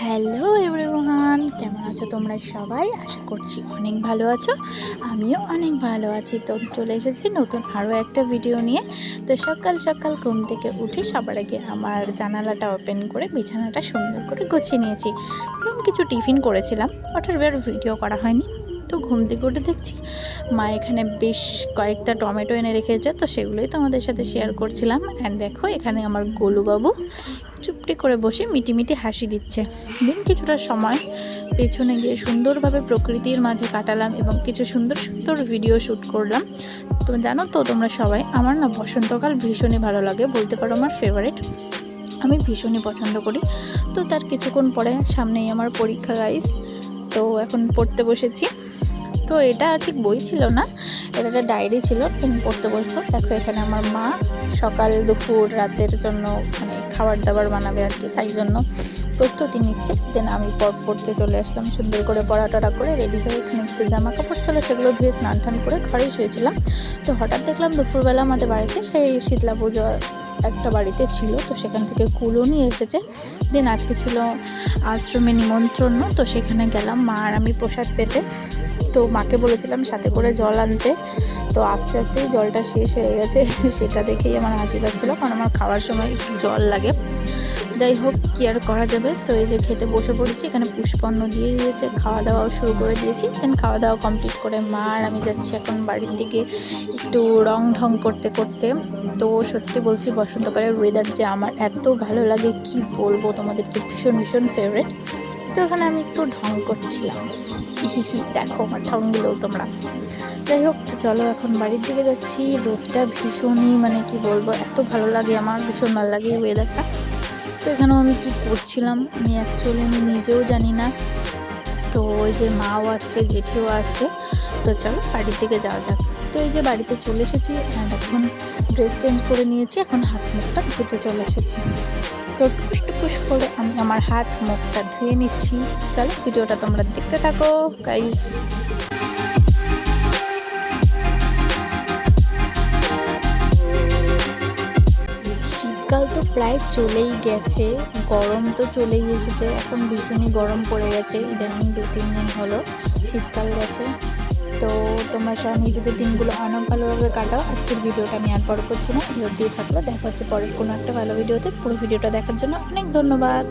Hello everyone কেমন আছো তোমরা সবাই? আশা করছি অনেক ভালো আছো। আমিও অনেক ভালো আছি। তো চলে এসেছি নতুন আরও একটা ভিডিও নিয়ে। তো সকাল সকাল ঘুম থেকে উঠে সবার আগে আমার জানালাটা ওপেন করে, বিছানাটা সুন্দর করে গুছিয়ে নিয়েছি। দেন কিছু টিফিন করেছিলাম। ওটার বের ভিডিও করা হয়নি। তো ঘুম থেকে উঠে দেখছি মা এখানে বেশ কয়েকটা টমেটো এনে রেখেছে। তো সেগুলোই তোমাদের সাথে শেয়ার করছিলাম। অ্যান্ড দেখো, এখানে আমার গোলুবাবু চুপটি করে বসে মিটি মিটি হাসি দিচ্ছে। দিন কিছুটা সময় পেছনে গিয়ে সুন্দরভাবে প্রকৃতির মাঝে কাটালাম এবং কিছু সুন্দর সুন্দর ভিডিও শ্যুট করলাম। তো জানো তো তোমরা সবাই, আমার না বসন্তকাল ভীষণই ভালো লাগে, বলতে পারো আমার ফেভারিট আমি ভীষণই পছন্দ করি। তো তার কিছুক্ষণ পরে সামনেই আমার পরীক্ষা গাইস তো এখন পড়তে বসেছি। তো এটা ঠিক বই ছিল না, এটা একটা ডায়েরি ছিল, তুমি পড়তে বসবো। দেখো এখানে আমার মা সকাল, দুপুর, রাতের জন্য মানে খাবার দাবার বানাবে আর কি, তাই জন্য প্রস্তুতি নিচ্ছে। দেন আমি পর পড়তে চলে আসলাম, সুন্দর করে পড়া টড়া করে রেডি হয়ে এখানে কিছু জামা কাপড় ছিল সেগুলো ধুয়ে স্নান টান করে ঘরেই শুয়েছিলাম। তো হঠাৎ দেখলাম দুপুরবেলা আমাদের বাড়িতে সেই শীতলা পুজো একটা বাড়িতে ছিল, তো সেখান থেকে কুলো নিয়ে এসেছে। দেন আজকে ছিল আশ্রমে নিমন্ত্রণ, তো সেখানে গেলাম মা আর আমি প্রসাদ পেতে। তো মাকে বলেছিলাম সাথে করে জল আনতে। তো আস্তে আস্তেই জলটা শেষ হয়ে গেছে, সেটা দেখেই আমার হাসি পাচ্ছিলো, কারণ আমার খাওয়ার সময় একটু জল লাগে। যাই হোক, কি আর করা যাবে? তো এই যে খেতে বসে পড়েছি, এখানে পুষ্পন্ন দিয়ে দিয়েছে খাওয়া দাওয়াও শুরু করে দিয়েছি। দেন খাওয়া দাওয়া কমপ্লিট করে মা আর আমি যাচ্ছি এখন বাড়ির দিকে একটু রং ঢং করতে করতে। তো সত্যি বলছি, বসন্তকালের ওয়েদার যে আমার এত ভালো লাগে, কি বলব তোমাদেরকে? ভীষণ ভীষণ ফেভারেট তো এখানে আমি একটু ঢং করছিলাম। দেখো আমার ঢংগুলো তোমরা। যাই হোক, চলো এখন বাড়ির দিকে যাচ্ছি। রোদটা ভীষণই মানে কি বলব, এত ভালো লাগে, আমার ভীষণ ভালো লাগে ওয়েদারটা তো এখানেও আমি কী করছিলাম, আমি অ্যাকচুয়ালি আমি নিজেও জানি না। তো ওই যে মাও আসছে, জেঠিও আসছে। তো চলো বাড়ির দিকে যাওয়া যাক। তো এই যে বাড়িতে চলে এসেছি এখন ড্রেস চেঞ্জ করে নিয়েছি, এখন হাত মুখটা ধুতে চলে এসেছি। তো টুকুস করে আমি আমার হাত মুখটা ধুয়ে নিচ্ছি। চলো, ভিডিওটা তোমরা দেখতে থাকো গাইজ শীতকাল তো প্রায় চলেই গেছে, গরম তো চলেই এসেছে, এখন ভীষণই গরম পড়ে গেছে, ইদানিং দু তিন দিন হলো শীতকাল গেছে। তো তোমরা সবাই নিজেদের দিনগুলো অনেক ভালোভাবে কাটাও। আজকের ভিডিওটা আমি আর পর করছি না। এই অবধি থাকল। দেখা হচ্ছে পরের কোনো একটা ভালো ভিডিওতে। পুরো ভিডিওটা দেখার জন্য অনেক ধন্যবাদ।